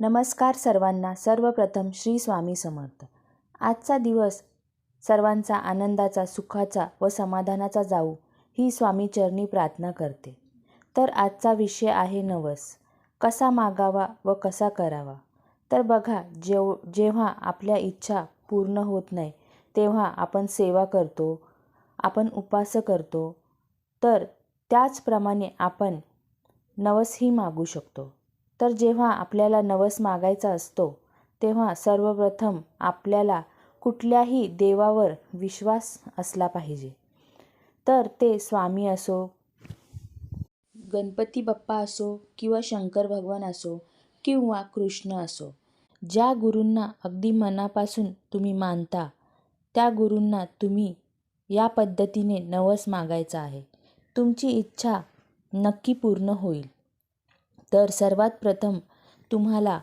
नमस्कार सर्वांना. सर्वप्रथम श्री स्वामी समर्थ. आजचा दिवस सर्वांचा आनंदाचा सुखाचा व समाधानाचा जाऊ ही स्वामी चरणी प्रार्थना करते. तर आजचा विषय आहे नवस. कसा मागावा व कसा करावा? तर बघा जेव जेव्हा आपल्या इच्छा पूर्ण होत नाही तेव्हा आपण सेवा करतो आपण उपास करतो तर त्याचप्रमाणे आपण नवसही मागू शकतो. तर जेव्हा आपल्याला नवस मागायचा असतो तेव्हा सर्वप्रथम आपल्याला कुठल्याही देवावर विश्वास असला पाहिजे. तर ते स्वामी असो गणपती बाप्पा असो किंवा शंकर भगवान असो किंवा कृष्ण असो ज्या गुरूंना अगदी मनापासून तुम्ही मानता त्या गुरूंना तुम्ही या पद्धतीने नवस मागायचा आहे. तुमची इच्छा नक्की पूर्ण होईल. तर सर्वात प्रथम तुम्हाला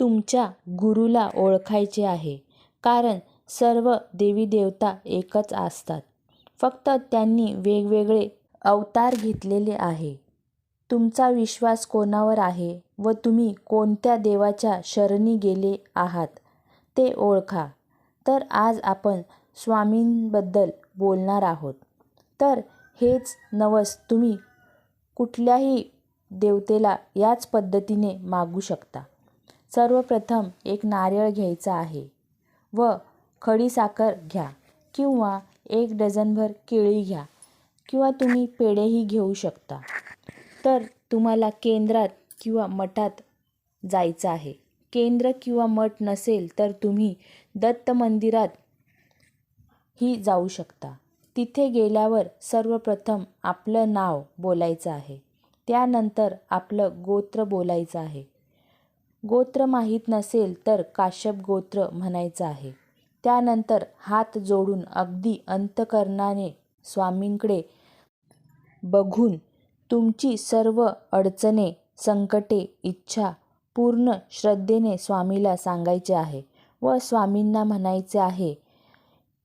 तुमच्या गुरुला ओळखायचे आहे. कारण सर्व देवी देवता एकच असतात. फक्त त्यांनी वेगवेगळे अवतार घेतलेले आहे. तुमचा विश्वास कोणावर आहे व तुम्ही कोणत्या देवाच्या शरणी गेले आहात ते ओळखा. तर आज आपण स्वामींबद्दल बोलणार आहोत. तर हेच नवस तुम्ही कुठल्याही देवतेला याच पद्धतीने मागू शकता. सर्वप्रथम एक नारळ घ्यायचा आहे व खडीसाखर घ्या किंवा एक डझनभर केळी घ्या किंवा तुम्ही पेढेही घेऊ शकता. तर तुम्हाला केंद्रात किंवा मठात जायचं आहे. केंद्र किंवा मठ नसेल तर तुम्ही दत्त मंदिरात ही जाऊ शकता. तिथे गेल्यावर सर्वप्रथम आपलं नाव बोलायचं आहे. त्यानंतर आपलं गोत्र बोलायचं आहे. गोत्र माहीत नसेल तर काश्यप गोत्र म्हणायचं आहे. त्यानंतर हात जोडून अगदी अंतकरणाने स्वामींकडे बघून तुमची सर्व अडचणे संकटे इच्छा पूर्ण श्रद्धेने स्वामीला सांगायचे आहे व स्वामींना म्हणायचे आहे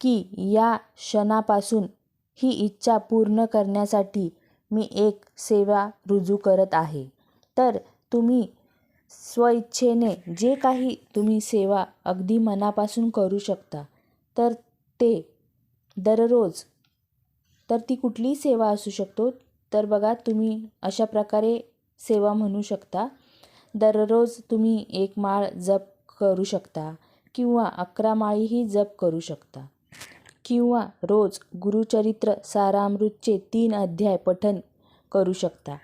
की या क्षणापासून ही इच्छा पूर्ण करण्यासाठी मी एक सेवा रुजू करत आहे. तर तुम्ही स्वइच्छेने जे काही तुम्ही सेवा अगदी मनापासून करू शकता तर ते दररोज तर ती कुठलीही सेवा असू शकतो तर बघा तुम्ही अशा प्रकारे सेवा म्हणू शकता. दररोज तुम्ही एक माळ जप करू शकता किंवा अकरा माळीही जप करू शकता. किंवा रोज गुरुचरित्र सारामृतचे तीन अध्याय पठन करू शकता.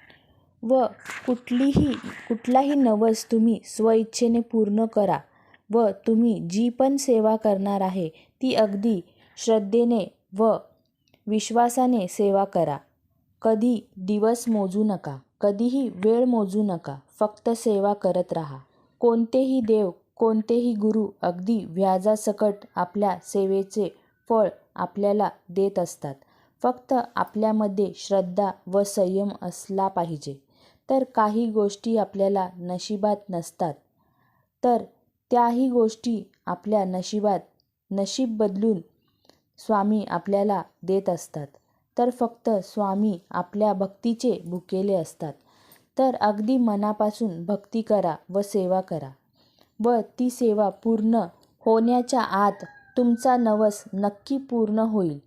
व कुठलीही कुठलाही नवस तुम्ही स्वइच्छेने पूर्ण करा व तुम्ही जी पण सेवा करणार आहे ती अगदी श्रद्धेने व विश्वासाने सेवा करा. कधी दिवस मोजू नका कधीही वेळ मोजू नका फक्त सेवा करत राहा. कोणतेही देव कोणतेही गुरु अगदी व्याजासकट आपल्या सेवेचे फळ आपल्याला देत असतात. फक्त आपल्यामध्ये श्रद्धा व संयम असला पाहिजे. तर काही गोष्टी आपल्याला नशिबात नसतात. तर त्याही गोष्टी आपल्या नशिबात नशीब बदलून स्वामी आपल्याला देत असतात. तर फक्त स्वामी आपल्या भक्तीचे भुकेले असतात. तर अगदी मनापासून भक्ती करा व सेवा करा. व ती सेवा पूर्ण होण्याच्या आत तुमचा नवस नक्की पूर्ण होईल.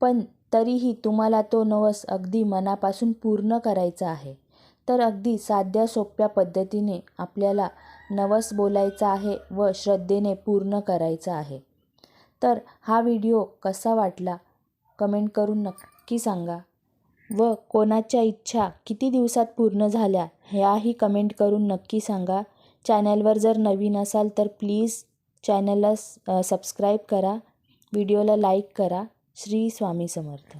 पण तरीही तुम्हाला तो नवस अगदी मनापासून पूर्ण करायचा आहे. तर अगदी साध्या सोप्या पद्धतीने आपल्याला नवस बोलायचा आहे व श्रद्धेने पूर्ण करायचा आहे. तर हा व्हिडिओ कसा वाटला कमेंट करून नक्की सांगा. व कोणाच्या इच्छा किती दिवसात पूर्ण झाल्या ह्याही कमेंट करून नक्की सांगा. चॅनलवर जर नवीन असाल तर प्लीज चॅनलला सबस्क्राईब करा. व्हिडिओला लाईक करा. श्री स्वामी समर्थ.